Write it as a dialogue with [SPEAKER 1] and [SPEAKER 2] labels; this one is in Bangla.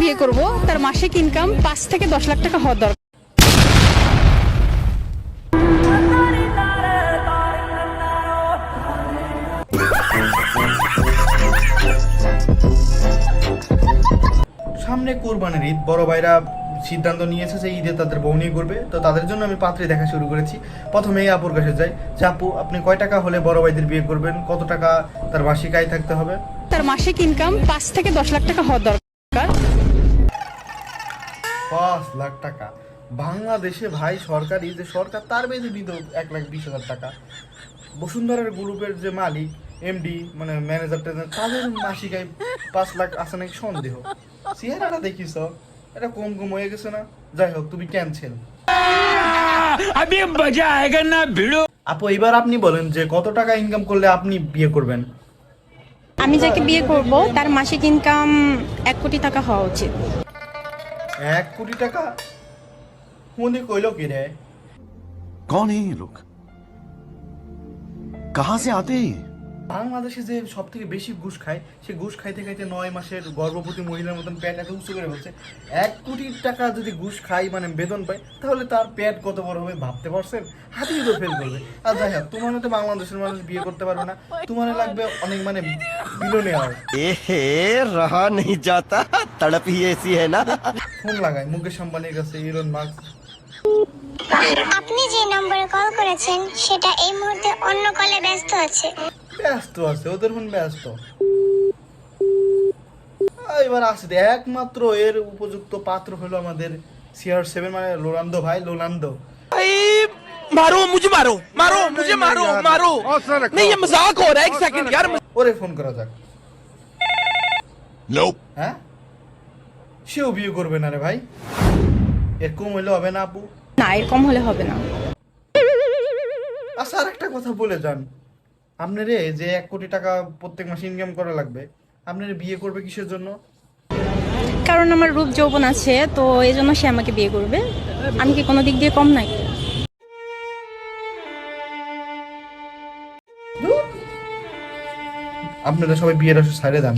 [SPEAKER 1] বিয়ে করব তার মাসিক ইনকাম পাঁচ থেকে দশ লাখ টাকা হওয়ার দরকার।
[SPEAKER 2] সামনে কোরবানির ঈদ বড় ভাইরা সিদ্ধান্ত নিয়েছে যে ঈদে তাদের বউ নিয়ে করবে তো তাদের জন্য আমি পাত্রে দেখা শুরু করেছি। প্রথমে এই আপুর কাছে যাই। যে আপু আপনি কয় টাকা হলে বড় ভাইদের বিয়ে করবেন? কত টাকা তার মাসিক আয় থাকতে হবে?
[SPEAKER 1] তার মাসিক ইনকাম পাঁচ থেকে দশ লাখ টাকা হওয়ার দরকার।
[SPEAKER 2] পাঁচ লাখ টাকা। বাংলাদেশে ভাই সরকারি যে সরকার তার বেঁধে দিত এক লাখ বিশ হাজার টাকা। বসুন্ধরার গ্রুপের যে মালিক এমডি মানে ম্যানেজার ট্যানেজার তাদের মাসিকায় পাঁচ লাখ আছে নাকি সন্দেহ? চেহারাটা দেখিস এটা কম কম হয়ে গেছে না? যাই হোক তুমি ক্যান্সেল
[SPEAKER 3] আমি না
[SPEAKER 2] আপু এবার আপনি বলেন যে কত টাকা ইনকাম করলে আপনি বিয়ে করবেন?
[SPEAKER 1] আমি যাকে বিয়ে করব তার মাসিক ইনকাম এক কোটি টাকা হওয়া উচিত।
[SPEAKER 2] এক কোটি টাকা মনে কইল কি রে
[SPEAKER 4] कौन है ये लोग कहां से आते हैं ये?
[SPEAKER 2] বাংলাদেশে যে সব থেকে বেশি ঘুষ খায় সে ঘুষ খাইতে খাইতে নয় মাসের গর্ভবতী মহিলার মতন প্যাট এত উঁচু করে হচ্ছে এক কোটি টাকা যদি ঘুষ খাই মানে বেতন পায় তাহলে তার প্যাট কত বড় হবে ভাবতে পারছেন? হাতিয়ে তো ফেল করবে। আর যাই হোক তোমার মতো বাংলাদেশের মানুষ বিয়ে করতে পারবে না। তোমার লাগবে অনেক মানে বিলোনে
[SPEAKER 5] আর রাহা নেই যাতা তড়প হি এসি হ্যায় না।
[SPEAKER 2] ফোন লাগাই মুকেশ আম্বানির কাছে ইরন মাস্ক
[SPEAKER 6] আপনি যে নম্বরে কল করেছেন সেটা এই মুহূর্তে অন্য কলে ব্যস্ত আছে।
[SPEAKER 2] ব্যস্ত আছে ওদের ফোন ব্যস্ত আহ, এবার আসে একমাত্র এর উপযুক্ত পাত্র হলো আমাদের সিআর সেভেন মানে লোলান্দো ভাই লোলান্দো
[SPEAKER 3] मारो मुझे मारो मारो मुझे मारो मारो नहीं ये मजाक हो रहा है एक सेकंड यार
[SPEAKER 2] ওরে ফোন করা যাক হ্যাঁ সেও বিয়ে করবে না রে ভাই এর কম হইলে হবে না আপু
[SPEAKER 1] না এর কম হলে হবে না
[SPEAKER 2] আচ্ছা আর একটা কথা বলে যান আপনার যে এক কোটি টাকা প্রত্যেক মাসে ইনকাম করা লাগবে আপনার বিয়ে করবে কিসের জন্য?
[SPEAKER 1] কারণ আমার রূপ যৌবন আছে তো এই জন্য সে আমাকে বিয়ে করবে। আমি কি কোনো দিক দিয়ে কম নাই
[SPEAKER 2] আপনারা সবাই বিয়ের আসে ছাড়ে দেন।